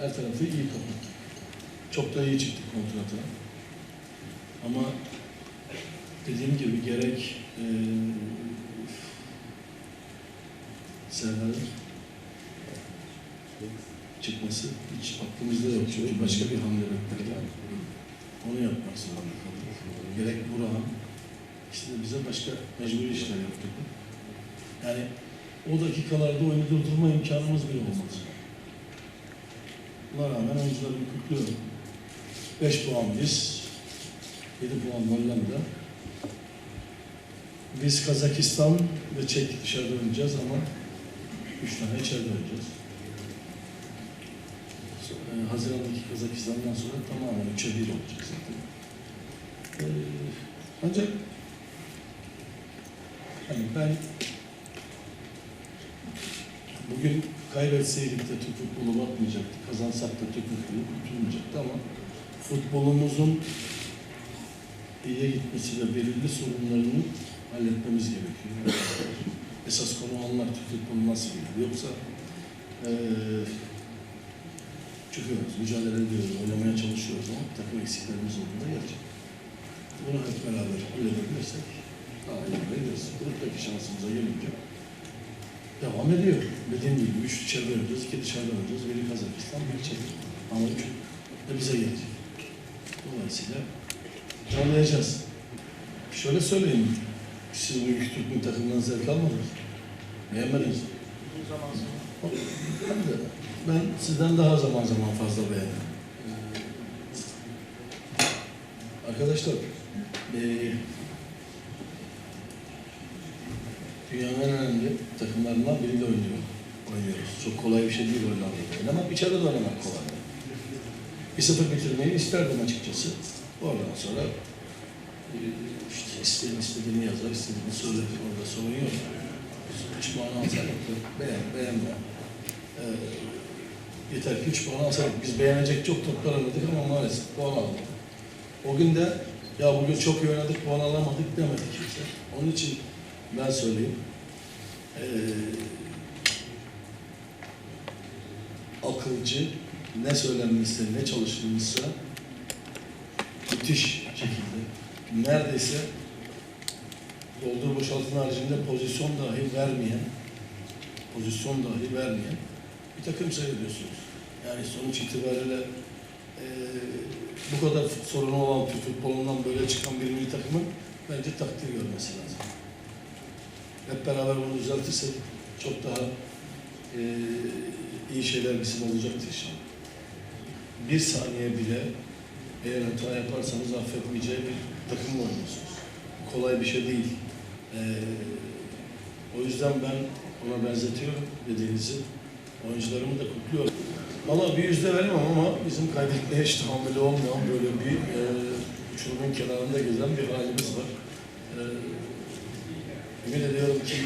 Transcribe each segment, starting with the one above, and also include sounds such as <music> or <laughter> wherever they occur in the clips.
Her tarafı iyi kapattık. Çok da iyi çıktık kontrata. Ama dediğim gibi gerek e, Serdar'ın çıkması hiç aklımızda yok. Çünkü başka bir hamle beklerdi. Onu yapmak zorunda kaldık. Gerek Burak'ın işte bize başka mecburi işler yaptık. Yani o dakikalarda oyunu durdurma imkanımız bile olmaz. Buna rağmen oyuncularımı kutluyorum. 5 puan biz, 7 puan Hollanda. Biz Kazakistan ve Çek dışarıda oynayacağız ama 3 tane içeride oynayacağız. So- e, Haziran'daki Kazakistan'dan sonra tamamen 3'e 1 olacak zaten. Ee, ancak hani ben bugün kaybetseydik de Türk futbolu batmayacaktı, kazansak da Türk futbolu kurtulmayacaktı ama futbolumuzun iyiye gitmesi ve belirli sorunlarını halletmemiz gerekiyor. <laughs> Esas konu onlar Türk futbolu nasıl gidiyor. Yoksa eee çıkıyoruz, mücadele ediyoruz, oynamaya çalışıyoruz ama takım eksiklerimiz olduğunda gerçek. Bunu hep beraber halledebilirsek daha iyi ederiz. Gruptaki şansımıza gelince devam ediyor. Dediğim gibi üç içeride oynayacağız, iki dışarıda oynayacağız. Biri Kazakistan, biri. Ama üç de bize gelecek. Dolayısıyla zorlayacağız. Şöyle söyleyeyim, siz bu iki Türk milli takımından zevk almadınız. Beğenmediniz. Ben de, ben sizden daha zaman zaman fazla beğendim. Ee, Arkadaşlar, eee dünyanın önemli takımlarından biriyle oynuyor. Oynuyoruz. Çok kolay bir şey değil Hollanda'da oynamak. İçeride de oynamak kolay. Bir sıfır bitirmeyi isterdim açıkçası. Oradan sonra e, işte isteyen istediğini yazar, istediğini söyler. Orada sorun yok. Üç puan alsaydık beğen, beğenme. Ee, yeter ki üç puan alsaydık. Biz beğenecek çok toplar oynadık ama maalesef puan alamadık. O gün de ya bugün çok iyi oynadık, puan alamadık demedi kimse. Onun için ben söyleyeyim. Ee, akılcı, ne söylenmişse, ne çalışılmışsa müthiş şekilde neredeyse doldur boşaltın haricinde pozisyon dahi vermeyen pozisyon dahi vermeyen bir takım seyrediyorsunuz. Yani sonuç itibariyle eee, bu kadar sorunu olan futbolundan böyle çıkan bir milli takımın bence takdir görmesi lazım. Hep beraber bunu düzeltirsek çok daha eee, iyi şeyler bizim olacaktır inşallah. Bir saniye bile eğer hata yaparsanız affetmeyeceği bir takımla oynuyorsunuz. Kolay bir şey değil. Eee, o yüzden ben ona benzetiyorum dediğinizi. Oyuncularımı da kutluyorum. Valla bir yüzde veremem ama bizim kaybetmeye hiç tahammülü olmayan böyle bir e, uçurumun kenarında gezen bir halimiz var. E, ümit ediyorum ki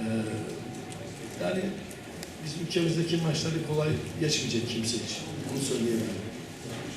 e, yani bizim ülkemizdeki maçları kolay geçmeyecek kimse için. Bunu söyleyebilirim.